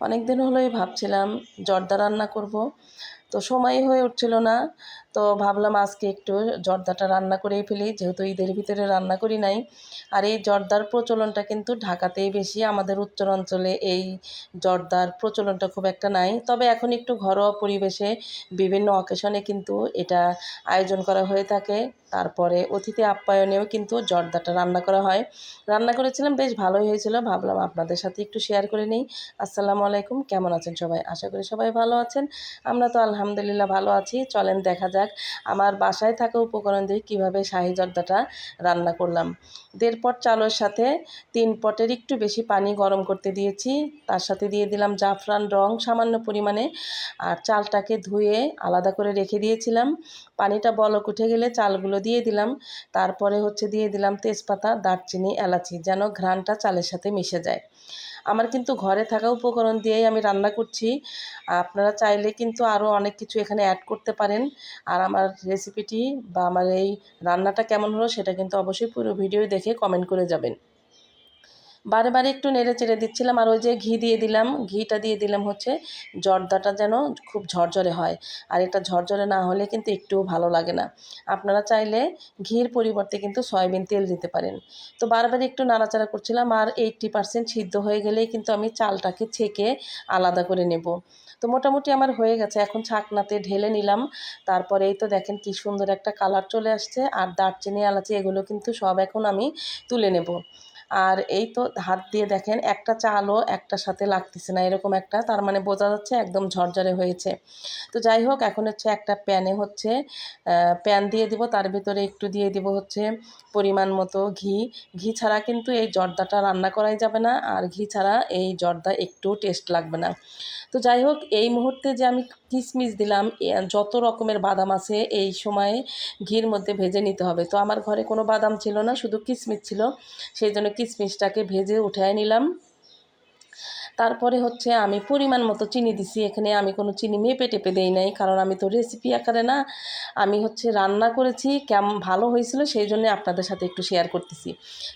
অনেক দিন হলোই ভাবছিলাম জর্দা রান্না করব। তো সময় হয়ে উঠছিল না। তো ভাবলাম আজকে একটু জর্দাটা রান্না করেই ফেলি, যেহেতু ঈদের ভিতরে রান্না করি নাই। আর এই জর্দার প্রচলনটা কিন্তু ঢাকাতেই বেশি, আমাদের উত্তর অঞ্চলে এই জর্দার প্রচলনটা খুব একটা নাই। তবে এখন একটু ঘরোয়া পরিবেশে বিভিন্ন অকেশনে কিন্তু এটা আয়োজন করা হয়ে থাকে। তারপরে অতিথি আপ্যায়নেও কিন্তু জর্দাটা রান্না করা হয়। রান্না করেছিলাম, বেশ ভালোই হয়েছিল। ভাবলাম আপনাদের সাথে একটু শেয়ার করে নিই। আসসালামু আলাইকুম, কেমন আছেন সবাই? আশা করি সবাই ভালো আছেন। আমরা তো আলহামদুলিল্লাহ ভালো আছি। চলেন দেখা যাক আমার বাসায় থাকা উপকরণ দিয়ে কীভাবে শাহি জর্দাটা রান্না করলাম। দেড় পট চালের সাথে তিন পটের একটু বেশি পানি গরম করতে দিয়েছি। তার সাথে দিয়ে দিলাম জাফরান রং সামান্য পরিমাণে আর চালটাকে ধুয়ে আলাদা করে রেখে দিয়েছিলাম। পানিটা বলক উঠে গেলে চালগুলো দিয়ে দিলাম। তারপরে হচ্ছে দিয়ে দিলাম তেজপাতা, দারচিনি, এলাচি যেন ঘ্রাণটা চালের সাথে মিশে যায়। আমার কিন্তু ঘরে থাকা উপকরণ দিয়েই আমি রান্না করছি। আপনারা চাইলে কিন্তু আরও অনেক কিছু এখানে অ্যাড করতে পারেন। আর আমার রেসিপিটি বা আমার এই রান্নাটা কেমন হলো সেটা কিন্তু অবশ্যই পুরো ভিডিও দেখে কমেন্ট করে যাবেন। বারে বারে একটু নেড়ে চেড়ে দিচ্ছিলাম আর ওই যে ঘি দিয়ে দিলাম, ঘিটা দিয়ে দিলাম হচ্ছে জর্দাটা যেন খুব ঝরঝরে হয়। আর এটা ঝরঝরে না হলে কিন্তু একটুও ভালো লাগে না। আপনারা চাইলে ঘির পরিবর্তে কিন্তু সয়াবিন তেল দিতে পারেন। তো বারবার একটু নাড়াচাড়া করছিলাম আর এইট্টি পার্সেন্ট সিদ্ধ হয়ে গেলেই কিন্তু আমি চালটাকে ছেঁকে আলাদা করে নেব। তো মোটামুটি আমার হয়ে গেছে, এখন ছাকনাতে ঢেলে নিলাম। তারপরে এই তো দেখেন কি সুন্দর একটা কালার চলে আসছে আর দারচিনি, এলাচি এগুলো কিন্তু সব এখন আমি তুলে নেব। আর এই তো হাত দিয়ে দেখেন, একটা চালও একটার সাথে লাগতেছে না, এরকম একটা, তার মানে বোঝা যাচ্ছে একদম ঝরঝরে হয়েছে। তো যাই হোক, এখন হচ্ছে একটা প্যানে হচ্ছে প্যান দিয়ে দিব, তার ভিতরে একটু দিয়ে দিব হচ্ছে পরিমাণ মতো ঘি। ঘি ছাড়া কিন্তু এই জর্দাটা রান্না করাই যাবে না, আর ঘি ছাড়া এই জর্দা একটু টেস্ট লাগবে না। তো যাই হোক, এই মুহূর্তে যে আমি কিশমিশ দিলাম যত রকমের বাদাম আছে এই সময়ে ঘির মধ্যে ভেজে নিতে হবে। তো আমার ঘরে কোনো বাদাম ছিল না, শুধু কিশমিশ ছিল, সেই জন্য কিশমিশটাকে ভেজে উঠিয়ে নিলাম তারপরে হচ্ছে আমি পরিমাণ মতো চিনি দিছি। এখানে আমি কোনো চিনি মেপে টেপে দেই নাই, কারণ আমি তো রেসিপি আকারে না। আমি হচ্ছে রান্না করেছি কেমন ভালো হয়েছিল, সেই জন্য আপনাদের সাথে একটু শেয়ার করতেছি।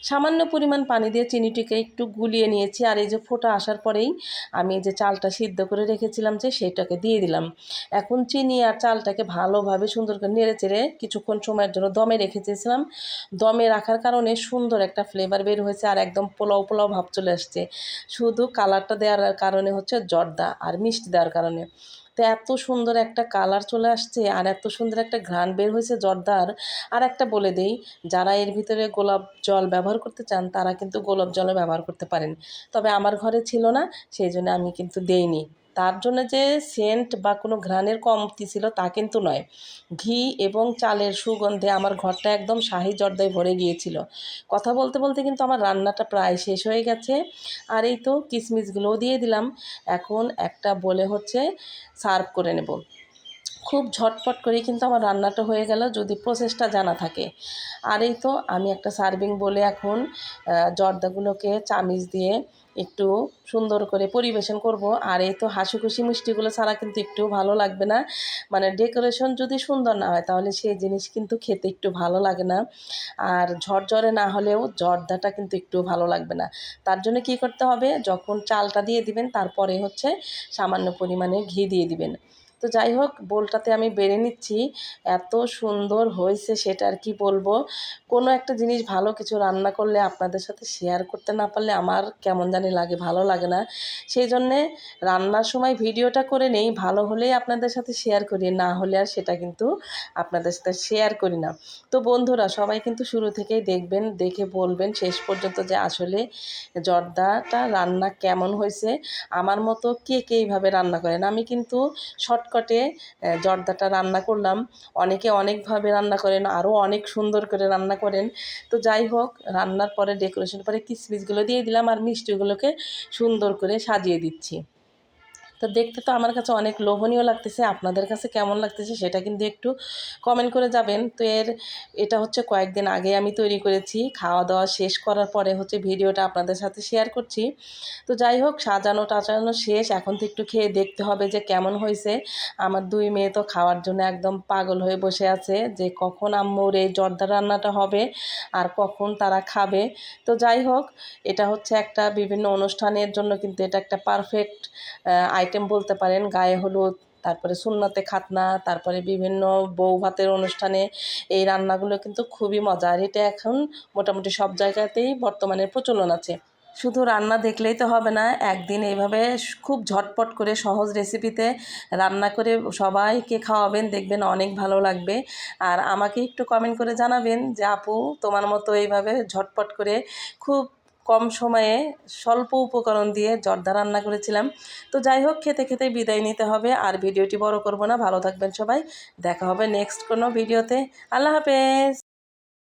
সামান্য পরিমাণ পানি দিয়ে চিনিটিকে একটু গুলিয়ে নিয়েছি, আর এই যে ফোটা আসার পরেই আমি যে চালটা সিদ্ধ করে রেখেছিলাম যে সেটাকে দিয়ে দিলাম। এখন চিনি আর চালটাকে ভালোভাবে সুন্দর করে নেড়ে চেড়ে কিছুক্ষণ সময়ের জন্য দমে রেখেছিলাম দমে রাখার কারণে সুন্দর একটা ফ্লেভার বের হয়েছে, আর একদম পোলাও পোলাও ভাব চলে আসছে। শুধু কালার কালারটা দেওয়ার কারণে হচ্ছে জর্দা আর মিষ্টি দেওয়ার কারণে। তো এত সুন্দর একটা কালার চলে আসছে আর এত সুন্দর একটা ঘ্রাণ বের হয়েছে জর্দার। আর একটা বলে দেই, যারা এর ভিতরে গোলাপ জল ব্যবহার করতে চান, তারা কিন্তু গোলাপ জলও ব্যবহার করতে পারেন। তবে আমার ঘরে ছিল না, সেই জন্য আমি কিন্তু দেইনি। তার জন্য যে সেন্ট বা কোনো ঘ্রাণের কমতি ছিল তা কিন্তু নয়। ঘি এবং চালের সুগন্ধে আমার ঘরটা একদম শাহি জর্দায় ভরে গিয়েছিল। কথা বলতে বলতে কিন্তু আমার রান্নাটা প্রায় শেষ হয়ে গেছে। আর এই তো কিশমিশগুলোও দিয়ে দিলাম। এখন একটা বলে হচ্ছে সার্ভ করে নেব। খুব ঝটপট করেই কিন্তু আমার রান্নাটা হয়ে গেল, যদি প্রসেসটা জানা থাকে। আর এই তো আমি একটা সার্ভিং বলে এখন জর্দাগুলোকে চামিচ দিয়ে একটু সুন্দর করে পরিবেশন করব। আর এই তো হাসি খুশি মিষ্টিগুলো ছাড়া কিন্তু একটু ভালো লাগবে না। মানে ডেকোরেশন যদি সুন্দর না হয়, তাহলে সেই জিনিস কিন্তু খেতে একটু ভালো লাগে না। আর ঝরঝরে না হলেও জর্দাটা কিন্তু একটু ভালো লাগবে না। তার জন্য কি করতে হবে? যখন চালটা দিয়ে দিবেন, তারপরে হচ্ছে সামান্য পরিমাণে ঘি দিয়ে দিবেন। তো যাই হোক, বোলটাতে আমি বেড়ে নিচ্ছি। এত সুন্দর হয়েছে সেটা আর কি বলব। কোনো একটা জিনিস ভালো কিছু রান্না করলে আপনাদের সাথে শেয়ার করতে না পারলে আমার কেমন জানি লাগে, ভালো লাগে না। সেই জন্যে রান্নার সময় ভিডিওটা করে নেই, ভালো হলেই আপনাদের সাথে শেয়ার করি, না হলে আর সেটা কিন্তু আপনাদের সাথে শেয়ার করি না। তো বন্ধুরা, সবাই কিন্তু শুরু থেকেই দেখবেন, দেখে বলবেন, শেষ পর্যন্ত যে আসলে জর্দাটা রান্না কেমন হয়েছে। আমার মতো কে কে এইভাবে রান্না করেন আমি কিন্তু শর্ট শর্টকাটে জর্দাটা রান্না করলাম। অনেকে অনেকভাবে রান্না করেন, আরও অনেক সুন্দর করে রান্না করেন। তো যাই হোক, রান্নার পরে ডেকোরেশন পরে কিসমিসগুলো দিয়ে দিলাম আর মিষ্টিগুলোকে সুন্দর করে সাজিয়ে দিচ্ছি। তো দেখতে তো আমার কাছে অনেক লোভনীয় লাগতেছে, আপনাদের কাছে কেমন লাগতেছে সেটা কিন্তু একটু কমেন্ট করে যাবেন। তো এর, এটা হচ্ছে কয়েকদিন আগে আমি তৈরি করেছি খাওয়া দাওয়া শেষ করার পরে হচ্ছে ভিডিওটা আপনাদের সাথে শেয়ার করছি। তো যাই হোক, সাজানো টাজানো শেষ, এখন তো একটু খেয়ে দেখতে হবে যে কেমন হয়েছে। আমার দুই মেয়ে তো খাওয়ার জন্য একদম পাগল হয়ে বসে আছে যে কখন আম্মুর এই জর্দা রান্নাটা হবে আর কখন তারা খাবে। তো যাই হোক, এটা হচ্ছে একটা বিভিন্ন অনুষ্ঠানের জন্য কিন্তু এটা একটা পারফেক্ট আইটেম বলতে পারেন, গায়ে হলুদ, তারপরে সুন্নতে খাতনা, তারপরে বিভিন্ন বউ ভাতের অনুষ্ঠানে এই রান্নাগুলো কিন্তু খুবই মজা। আর এটা এখন মোটামুটি সব জায়গাতেই বর্তমানে প্রচলন আছে। শুধু রান্না দেখলেই তো হবে না, একদিন এইভাবে খুব ঝটপট করে সহজ রেসিপিতে রান্না করে সবাইকে খাওয়াবেন, দেখবেন অনেক ভালো লাগবে। আর আমাকে একটু কমেন্ট করে জানাবেন যে, আপু, তোমার মতো এইভাবে ঝটপট করে খুব কম সময়ে স্বল্প উপকরণ দিয়ে জর্দা রান্না করেছিলাম। তো যাই হোক, খেতে খেতে বিদায় নিতে হবে আর ভিডিওটি বড় করব না। ভালো থাকবেন সবাই। দেখা হবে নেক্সট কোনো ভিডিওতে। আল্লাহ হাফেজ।